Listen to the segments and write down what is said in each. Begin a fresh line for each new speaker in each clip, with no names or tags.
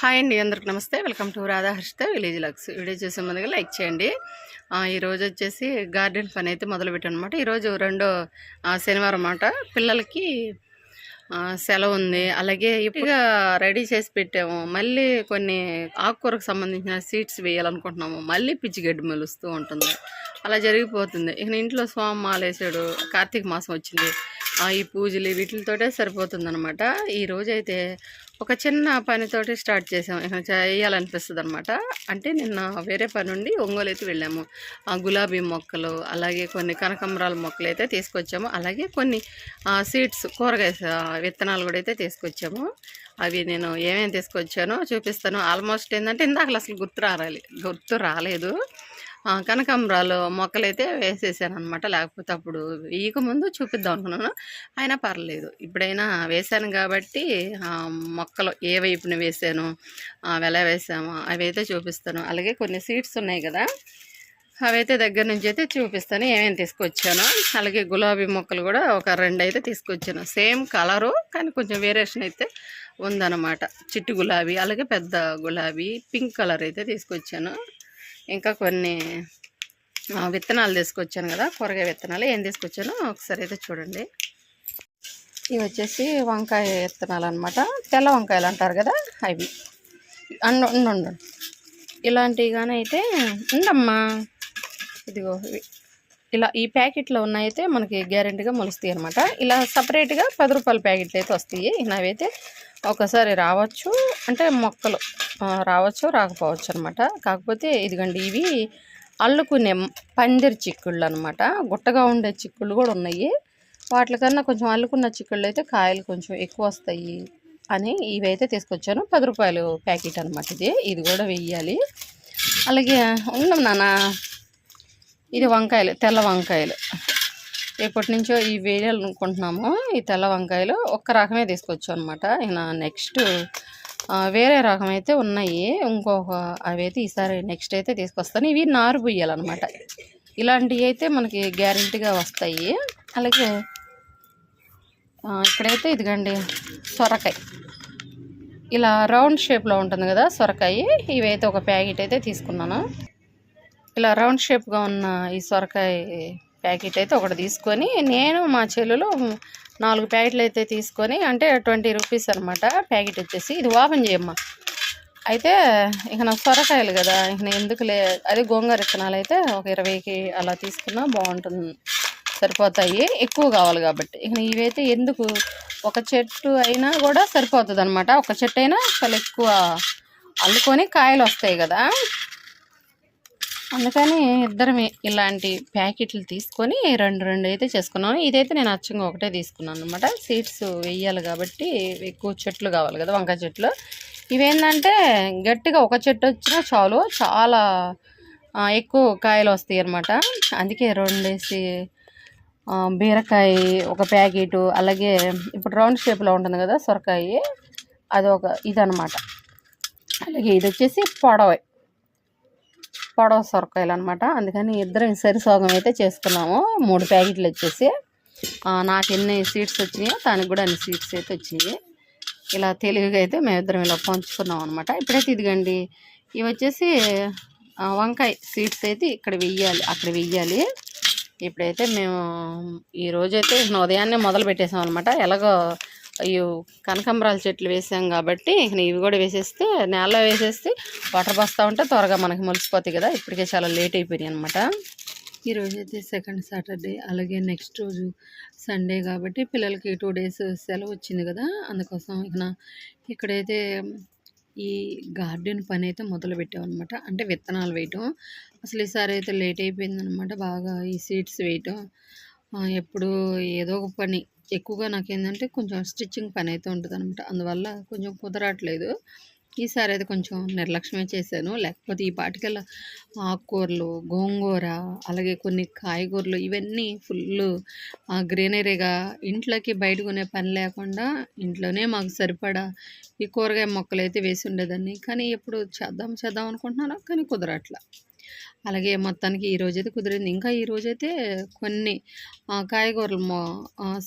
Hi అండి అందరికి నమస్తే. Welcome to Radhaharshita village lux. Video చూసే ముందుగా లైక్ చేయండి. ఈరోజు వచ్చేసి గార్డెన్ పని అయితే మొదలుపెట్టాను అనమాట ఈరోజు రెండో శనివారం అన్నమాట. పిల్లలకి సెలవు ఉంది. అలాగే ఇప్పుడుగా రెడీ చేసి పెట్టాము. మళ్ళీ కొన్ని ఆకుకూరకు సంబంధించిన సీడ్స్ వేయాలనుకుంటున్నాము. మళ్ళీ పిచ్చి గడ్డి ఉంటుంది. అలా జరిగిపోతుంది. ఇక ఇంట్లో స్వామి వేసాడు కార్తీక మాసం వచ్చింది. ఈ పూజలు వీటితోటే సరిపోతుందనమాట ఈరోజైతే ఒక చిన్న పనితోటి స్టార్ట్ చేసాం. చేయాలనిపిస్తుంది అనమాట అంటే నిన్న వేరే పని ఉండి ఒంగోలు అయితే వెళ్ళాము. ఆ గులాబీ మొక్కలు అలాగే కొన్ని కనకమరాల మొక్కలు అయితే తీసుకొచ్చాము. అలాగే కొన్ని సీడ్స్ కూరగాయ విత్తనాలు కూడా అయితే తీసుకొచ్చాము. అవి నేను ఏమేమి తీసుకొచ్చానో చూపిస్తాను. ఆల్మోస్ట్ ఏంటంటే ఇందాక అసలు గుర్తు రాలి గుర్తు రాలేదు. కనకాంబరాలు మొక్కలైతే వేసేసాను అనమాట లేకపోతే అప్పుడు ఈక ముందు చూపిద్దాం అనుకున్నాను. అయినా పర్లేదు. ఇప్పుడైనా వేసాను కాబట్టి మొక్కలు ఏ వైపున వేసాను అవి ఎలా వేసాము అవి అయితే చూపిస్తాను. అలాగే కొన్ని సీడ్స్ ఉన్నాయి కదా అవైతే దగ్గర నుంచి అయితే చూపిస్తాను ఏమేమి తీసుకొచ్చాను. అలాగే గులాబీ మొక్కలు కూడా ఒక రెండు అయితే తీసుకొచ్చాను. సేమ్ కలరు కానీ కొంచెం వేరియేషన్ అయితే ఉందన్నమాట. చిట్టు గులాబీ అలాగే పెద్ద గులాబీ పింక్ కలర్ అయితే తీసుకొచ్చాను. ఇంకా కొన్ని విత్తనాలు తీసుకొచ్చాను కదా కూరగాయ విత్తనాలు ఏం తీసుకొచ్చానో ఒకసారి అయితే చూడండి. ఇవి వచ్చేసి వంకాయ విత్తనాలు అనమాట తెల్ల వంకాయలు అంటారు కదా అవి. అండు ఉండు. ఇలాంటివి కానీ అయితే ఉండమ్మా. ఇదిగో ఇలా ఈ ప్యాకెట్లో ఉన్నాయితే మనకి గ్యారెంటీగా మొలుస్తాయి అనమాట ఇలా సపరేట్గా పది రూపాయల ప్యాకెట్లు అయితే వస్తాయి. నవైతే ఒకసారి రావచ్చు. అంటే మొక్కలు. రావచ్చు రాకపోవచ్చు అనమాట కాకపోతే ఇదిగండి ఇవి అల్లుకునే పందిరి చిక్కుళ్ళు అనమాట గుట్టగా ఉండే చిక్కుళ్ళు కూడా ఉన్నాయి. వాటికన్నా కొంచెం అల్లుకున్న చిక్కుళ్ళు అయితే కాయలు కొంచెం ఎక్కువ వస్తాయి అని ఇవైతే తీసుకొచ్చాను. పది రూపాయలు ప్యాకెట్ అనమాట ఇది. ఇది కూడా వెయ్యాలి. అలాగే ఉన్నాం నాన్న. ఇది వంకాయలు తెల్ల వంకాయలు. ఎప్పటి నుంచో ఈ వేయాలనుకుంటున్నాము. ఈ తెల్ల వంకాయలు ఒక్క రకమే తీసుకొచ్చాం అనమాట ఇక నెక్స్ట్ వేరే రకం అయితే ఉన్నాయి. ఇంకొక అవి అయితే ఈసారి నెక్స్ట్ అయితే తీసుకొస్తాను. ఇవి నారు బుయ్యాలన్నమాట. ఇలాంటివి అయితే మనకి గ్యారెంటీగా వస్తాయి. అలాగే ఇక్కడైతే ఇదిగండి సొరకాయ. ఇలా రౌండ్ షేప్లో ఉంటుంది కదా సొరకాయ. ఇవైతే ఒక ప్యాకెట్ అయితే తీసుకున్నాను. ఇలా రౌండ్ షేప్గా ఉన్న ఈ సొరకాయ ప్యాకెట్ అయితే ఒకటి తీసుకొని నేను మా చెల్లెలు నాలుగు ప్యాకెట్లు అయితే తీసుకొని అంటే ట్వంటీ రూపీస్ అనమాట ప్యాకెట్ వచ్చేసి. ఇది ఓపెన్ చేయమ్మా. అయితే ఇక నాకు సొరకాయలు కదా ఇక నేను ఎందుకులే అదే గోంగూర విత్తనాలు అయితే ఒక ఇరవైకి అలా తీసుకున్నా బాగుంటుంది సరిపోతాయి. ఎక్కువ కావాలి కాబట్టి. ఇక ఇవైతే ఎందుకు ఒక చెట్టు అయినా కూడా సరిపోతుంది అనమాట ఒక చెట్టు అయినా చాలా ఎక్కువ అల్లుకొని కాయలు వస్తాయి కదా. అందుకని ఇద్దరం ఇలాంటి ప్యాకెట్లు తీసుకొని రెండు రెండు అయితే చేసుకున్నాను ఇదైతే నేను అచ్చంగా ఒకటే తీసుకున్నాను అనమాట సీడ్స్ వేయాలి కాబట్టి ఎక్కువ చెట్లు కావాలి కదా వంకాయ చెట్లు. ఇవేంటంటే గట్టిగా ఒక చెట్టు వచ్చినా చాలు చాలా ఎక్కువ కాయలు వస్తాయి అనమాట అందుకే రెండేసి బీరకాయ ఒక ప్యాకెట్ అలాగే ఇప్పుడు రౌండ్ షేప్లో ఉంటుంది కదా సొరకాయ అది ఒక ఇదనమాట అలాగే ఇది వచ్చేసి పొడవ. పొడవ సొరకాయలు అనమాట అందుకని ఇద్దరం సరిసోగం అయితే చేసుకున్నాము. మూడు ప్యాకెట్లు వచ్చేసి నాకు ఎన్ని సీట్స్ వచ్చినాయో దానికి కూడా అన్ని సీట్స్ అయితే వచ్చినాయి. ఇలా తెలివిగా అయితే మేమిద్దరం ఇలా పంచుకున్నాం అనమాట ఇప్పుడైతే ఇదిగండి ఇవి వచ్చేసి వంకాయ సీడ్స్ అయితే ఇక్కడ వెయ్యాలి అక్కడ వెయ్యాలి. ఇప్పుడైతే మేము ఈ రోజైతే ఉదయాన్నే మొదలు పెట్టేసాం అనమాట ఎలాగో అయ్యో కనకంబరాల చెట్లు వేసాం కాబట్టి ఇవి కూడా వేసేస్తే నేలలో వేసేస్తే వాటర్ పోస్తూ ఉంటే త్వరగా మనకి మొలిసిపోతాయి కదా. ఇప్పటికే చాలా లేట్ అయిపోయినాయి అనమాట ఈరోజు అయితే సెకండ్ సాటర్డే అలాగే నెక్స్ట్ రోజు సండే కాబట్టి పిల్లలకి టూ డేస్ సెలవు వచ్చింది కదా. అందుకోసం ఇక ఇక్కడైతే ఈ గార్డెన్ పని అయితే మొదలు పెట్టామన్నమాట అంటే విత్తనాలు వేయటం. అసలు ఈసారి అయితే లేట్ అయిపోయిందనమాట బాగా ఈ సీడ్స్ వేయటం. ఎప్పుడు ఏదో ఒక పని. ఎక్కువగా నాకేంటంటే కొంచెం స్టిచ్చింగ్ పని అయితే ఉంటుంది అనమాట అందువల్ల కొంచెం కుదరట్లేదు. ఈసారి అయితే కొంచెం నిర్లక్ష్యమే చేశాను. లేకపోతే ఈ పాటికల్లా ఆకుకూరలు గోంగూర అలాగే కొన్ని కాయగూరలు ఇవన్నీ ఫుల్ గ్రీనరీగా ఇంట్లోకి బయట కొనే పని లేకుండా ఇంట్లోనే మాకు సరిపడా ఈ కూరగాయ మొక్కలు అయితే వేసి ఉండేదాన్ని. కానీ ఎప్పుడు చేద్దాం చేద్దాం అనుకుంటున్నాను కానీ కుదరట్లా. అలాగే మొత్తానికి ఈ రోజైతే కుదిరింది. ఇంకా ఈ రోజైతే కొన్ని కాయగూరలు మొ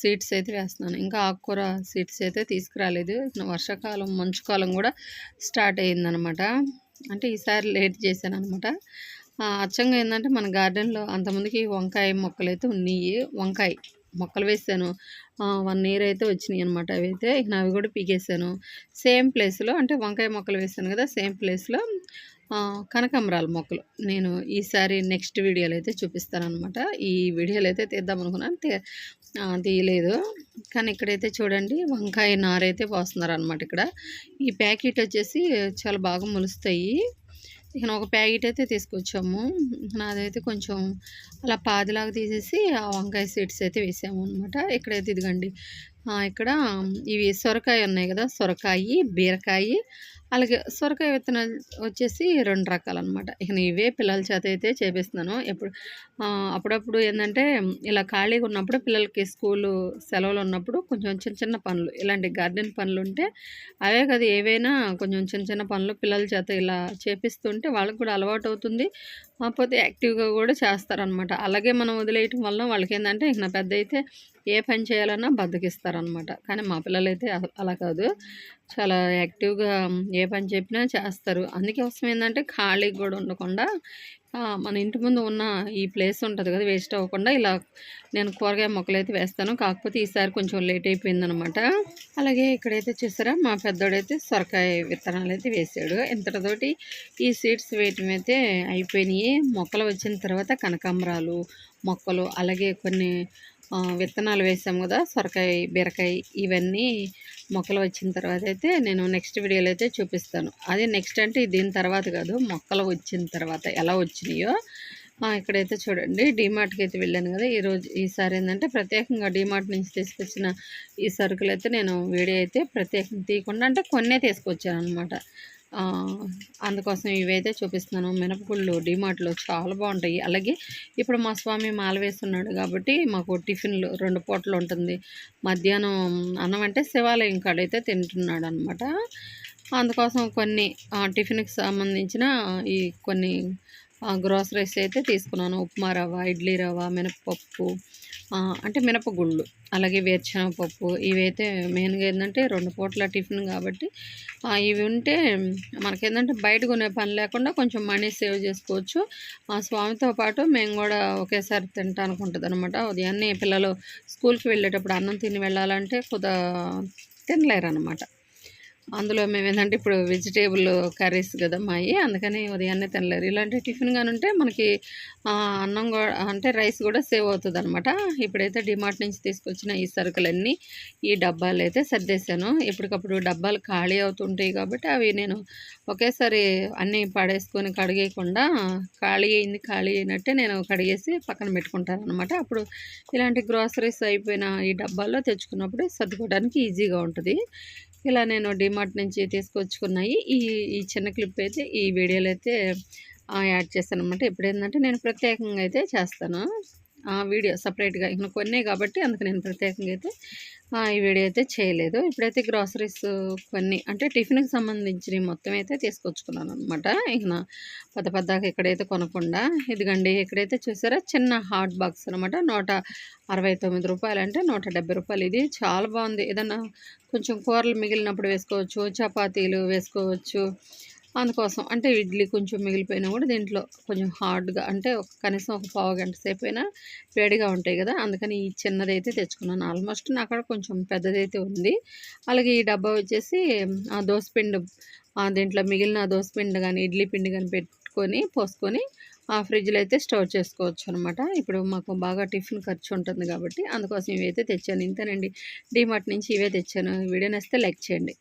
సీడ్స్ అయితే వేస్తున్నాను. ఇంకా ఆకుకూర సీడ్స్ అయితే తీసుకురాలేదు. వర్షాకాలం మంచుకాలం కూడా స్టార్ట్ అయ్యిందనమాట. అంటే ఈసారి లేట్ చేశాను అనమాట అచ్చంగా ఏంటంటే మన గార్డెన్లో అంతమందికి వంకాయ మొక్కలు అయితే ఉన్నాయి వంకాయ మొక్కలు వేసాను. వన్ ఇయర్ అయితే వచ్చినాయి అనమాట అవి అయితే ఇక అవి కూడా పీకేసాను సేమ్ ప్లేస్లో అంటే వంకాయ మొక్కలు వేసాను కదా సేమ్ ప్లేస్లో కనకాంబరాల మొక్కలు. నేను ఈసారి నెక్స్ట్ వీడియోలో అయితే చూపిస్తాను అనమాట ఈ వీడియోలో అయితే తీద్దాం అనుకున్నాను తీయలేదు. కానీ ఇక్కడైతే చూడండి వంకాయ నారైతే పోస్తున్నారు అనమాట ఇక్కడ. ఈ ప్యాకెట్ వచ్చేసి చాలా బాగా మొలుస్తాయి. ఇక ఒక ప్యాకెట్ అయితే తీసుకొచ్చాము. నాదైతే కొంచెం అలా పాదిలాగా తీసేసి ఆ వంకాయ సీడ్స్ అయితే వేసాము అనమాట ఇక్కడైతే ఇదిగండి ఇక్కడ ఇవి సొరకాయ ఉన్నాయి కదా సొరకాయ బీరకాయ అలాగే సొరకాయ విత్తనాలు వచ్చేసి రెండు రకాలు అనమాట ఇక ఇవే పిల్లల చేత అయితే చేపిస్తున్నాను. ఎప్పుడు అప్పుడప్పుడు ఏంటంటే ఇలా ఖాళీగా ఉన్నప్పుడు పిల్లలకి స్కూలు సెలవులు ఉన్నప్పుడు కొంచెం చిన్న చిన్న పనులు ఇలాంటి గార్డెన్ పనులు ఉంటే అవే కదా ఏవైనా కొంచెం చిన్న చిన్న పనులు పిల్లల చేత ఇలా చేపిస్తుంటే వాళ్ళకి కూడా అలవాటు అవుతుంది. కాకపోతే యాక్టివ్గా కూడా చేస్తారనమాట అలాగే మనం వదిలేయటం వల్ల వాళ్ళకి ఏంటంటే ఇక నా పెద్ద అయితే ఏ పని చేయాలన్నా బద్దకిస్తారనమాట కానీ మా పిల్లలైతే అలా కాదు. చాలా యాక్టివ్గా ఏ పని చెప్పినా చేస్తారు. అందుకే అవసరం ఏంటంటే ఖాళీగా కూడా ఉండకుండా మన ఇంటి ముందు ఉన్న ఈ ప్లేస్ ఉంటుంది కదా వేస్ట్ అవ్వకుండా ఇలా నేను కూరగాయ మొక్కలు అయితే వేస్తాను. కాకపోతే ఈసారి కొంచెం లేట్ అయిపోయిందనమాట అలాగే ఇక్కడైతే చూసారా మా పెద్దోడైతే సొరకాయ విత్తనాలు అయితే వేసాడు. ఇంతటితోటి ఈ సీడ్స్ వేయటం అయితే అయిపోయినాయి. మొక్కలు వచ్చిన తర్వాత కనకాంబరాలు మొక్కలు అలాగే కొన్ని విత్తనాలు వేసాము కదా సొరకాయ బీరకాయ ఇవన్నీ మొక్కలు వచ్చిన తర్వాత అయితే నేను నెక్స్ట్ వీడియోలో అయితే చూపిస్తాను. అది నెక్స్ట్ అంటే దీని తర్వాత కాదు మొక్కలు వచ్చిన తర్వాత ఎలా వచ్చినాయో. ఇక్కడైతే చూడండి డీమార్ట్కి అయితే వెళ్ళాను కదా. ఈరోజు ఈసారి ఏంటంటే ప్రత్యేకంగా డీమార్ట్ నుంచి తీసుకొచ్చిన ఈ సరుకులు అయితే నేను వీడియో అయితే ప్రత్యేకంగా తీయకుండా అంటే కొన్నే తీసుకొచ్చాను అనమాట అందుకోసం ఇవైతే చూపిస్తున్నాను. మినపగుళ్ళు డిమార్ట్లో చాలా బాగుంటాయి. అలాగే ఇప్పుడు మా స్వామి మాల వేస్తున్నాడు కాబట్టి మాకు టిఫిన్లు రెండు పూటలు ఉంటుంది. మధ్యాహ్నం అన్నం అంటే శివాలయం కాడైతే తింటున్నాడు అనమాట అందుకోసం కొన్ని టిఫిన్కి సంబంధించిన ఈ కొన్ని గ్రాసరీస్ అయితే తీసుకున్నాను. ఉప్మా రవ్వ ఇడ్లీ రవ్వ మినపప్పు అంటే మినపగుళ్ళు అలాగే వేరుశనగపప్పు. ఇవైతే మెయిన్గా ఏంటంటే రెండు పూట్ల టిఫిన్ కాబట్టి ఇవి ఉంటే మనకేంటంటే బయట కొనే పని లేకుండా కొంచెం మనీ సేవ్ చేసుకోవచ్చు. ఆ స్వామితో పాటు మేము కూడా ఒకేసారి తింటానికి ఉంటుంది అనమాట ఉదయాన్నే పిల్లలు స్కూల్కి వెళ్ళేటప్పుడు అన్నం తిని వెళ్ళాలంటే కొద్దిగా తినలేరు అనమాట అందులో మేము ఏంటంటే ఇప్పుడు వెజిటేబుల్ కర్రీస్ కదా మాయి అందుకని ఉదయాన్నే తినలేరు ఇలాంటి టిఫిన్ కానీ ఉంటే మనకి అన్నం కూడా అంటే రైస్ కూడా సేవ్ అవుతుంది అనమాట ఇప్పుడైతే డిమార్ట్ నుంచి తీసుకొచ్చిన ఈ సరుకులన్నీ ఈ డబ్బాలు అయితే సర్దేశాను. ఇప్పటికప్పుడు డబ్బాలు ఖాళీ అవుతుంటాయి కాబట్టి అవి నేను ఒకేసారి అన్నీ పడేసుకొని కడిగేయకుండా ఖాళీ అయింది ఖాళీ అయినట్టే నేను కడిగేసి పక్కన పెట్టుకుంటాను అనమాట అప్పుడు ఇలాంటి గ్రాసరీస్ అయిపోయిన ఈ డబ్బాల్లో తెచ్చుకున్నప్పుడు సర్దుకోవడానికి ఈజీగా ఉంటుంది. ఇలా నేను డిమార్ట్ నుంచి తీసుకొచ్చుకున్నాయి. ఈ ఈ చిన్న క్లిప్ అయితే ఈ వీడియోలో అయితే యాడ్ చేస్తాను అనమాట నేను ప్రత్యేకంగా అయితే చేస్తాను. వీడియో సపరేట్గా ఇంకా కొన్ని కాబట్టి అందుకు నేను ప్రత్యేకంగా అయితే ఈ వీడియో అయితే చేయలేదు. ఇప్పుడైతే గ్రాసరీస్ కొన్ని అంటే టిఫిన్కి సంబంధించినవి మొత్తం అయితే తీసుకొచ్చుకున్నాను అనమాట ఇంకా పెద్ద పెద్దగా ఇక్కడైతే కొనకుండా. ఇదిగండి ఇక్కడైతే చూసారా? చిన్న హాట్ బాక్స్ అనమాట నూట అరవై తొమ్మిది రూపాయలు అంటే నూట డెబ్బై రూపాయలు. ఇది చాలా బాగుంది. ఏదన్నా కొంచెం కూరలు మిగిలినప్పుడు వేసుకోవచ్చు చపాతీలు వేసుకోవచ్చు అందుకోసం. అంటే ఇడ్లీ కొంచెం మిగిలిపోయినా కూడా దీంట్లో కొంచెం హార్డ్గా అంటే ఒక కనీసం ఒక పావు గంట సేపు అయినా వేడిగా ఉంటాయి కదా. అందుకని ఈ చిన్నది అయితే తెచ్చుకున్నాను. ఆల్మోస్ట్ నా అక్కడ కొంచెం పెద్దదైతే ఉంది. అలాగే ఈ డబ్బా వచ్చేసి ఆ దోసపిండి దీంట్లో మిగిలిన దోసపిండి కానీ ఇడ్లీ పిండి కానీ పెట్టుకొని పోసుకొని ఆ ఫ్రిడ్జ్లో అయితే స్టోర్ చేసుకోవచ్చు అనమాట ఇప్పుడు మాకు బాగా టిఫిన్ ఖర్చు ఉంటుంది కాబట్టి అందుకోసం ఇవైతే తెచ్చాను. ఇంతేనండి. డీమార్ట్ నుంచి ఇవే తెచ్చాను. వీడియో నచ్చితే లైక్ చేయండి.